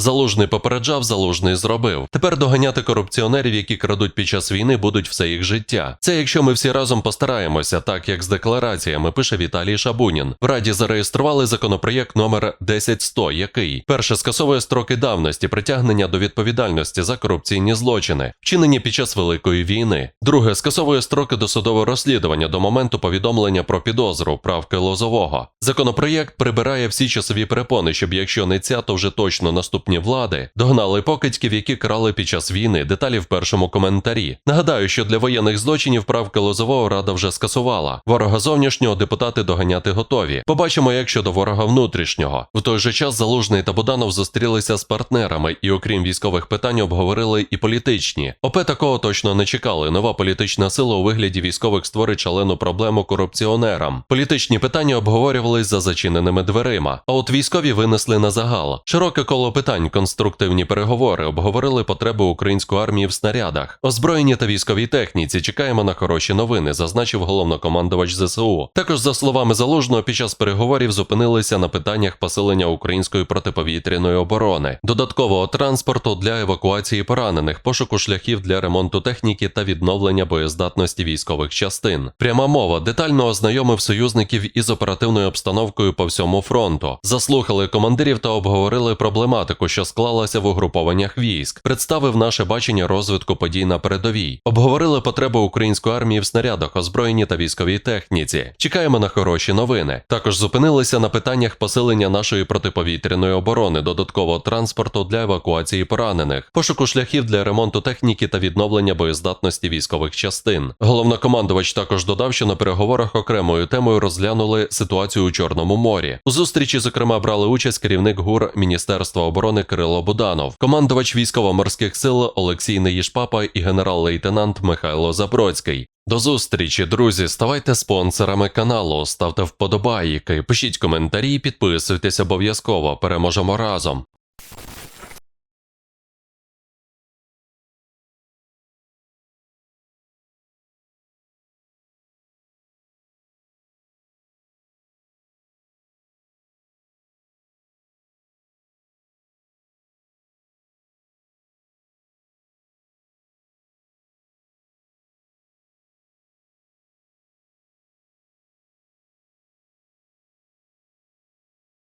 Залужний попереджав, залужний зробив. Тепер доганяти корупціонерів, які крадуть під час війни, будуть все їх життя. Це якщо ми всі разом постараємося, так як з деклараціями пише Віталій Шабунін. В Раді зареєстрували законопроєкт номер 10100, який перше скасовує строки давності притягнення до відповідальності за корупційні злочини, вчинені під час великої війни. Друге скасовує строки досудового розслідування до моменту повідомлення про підозру правки Лозового. Законопроєкт прибирає всі часові перепони, щоб якщо не ця, то вже точно наступні влади догнали покидьків, які крали під час війни. Деталі в першому коментарі. Нагадаю, що для воєнних злочинів правки Лозового рада вже скасувала. Ворога зовнішнього депутати доганяти готові. Побачимо, як щодо ворога внутрішнього. В той же час Залужний та Буданов зустрілися з партнерами і, окрім військових питань, обговорили і політичні. ОП такого точно не чекали. Нова політична сила у вигляді військових створить шалену проблему корупціонерам. Політичні питання обговорювались за зачиненими дверима. А от військові винесли на загал. Широке коло питань, конструктивні переговори, обговорили потреби української армії в снарядах, озброєнні та військовій техніці. Чекаємо на хороші новини, зазначив головнокомандувач ЗСУ. Також за словами залужного, під час переговорів зупинилися на питаннях посилення української протиповітряної оборони, додаткового транспорту для евакуації поранених, пошуку шляхів для ремонту техніки та відновлення боєздатності військових частин. Пряма мова детально ознайомив союзників із оперативною обстановкою по всьому фронту, заслухали командирів та обговорили проблематику, що склалася в угрупованнях військ, представив наше бачення розвитку подій на передовій, обговорили потреби української армії в снарядах, озброєнні та військовій техніці. Чекаємо на хороші новини. Також зупинилися на питаннях посилення нашої протиповітряної оборони, додаткового транспорту для евакуації поранених, пошуку шляхів для ремонту техніки та відновлення боєздатності військових частин. Головнокомандувач також додав, що на переговорах окремою темою розглянули ситуацію у Чорному морі. У зустрічі, зокрема, брали участь керівник ГУР Міністерства оборони Кирило Буданов, командувач військово-морських сил Олексій Неїшпапа і генерал-лейтенант Михайло Забродський. До зустрічі, друзі. Ставайте спонсорами каналу, ставте вподобайки, пишіть коментарі, підписуйтесь обов'язково. Переможемо разом.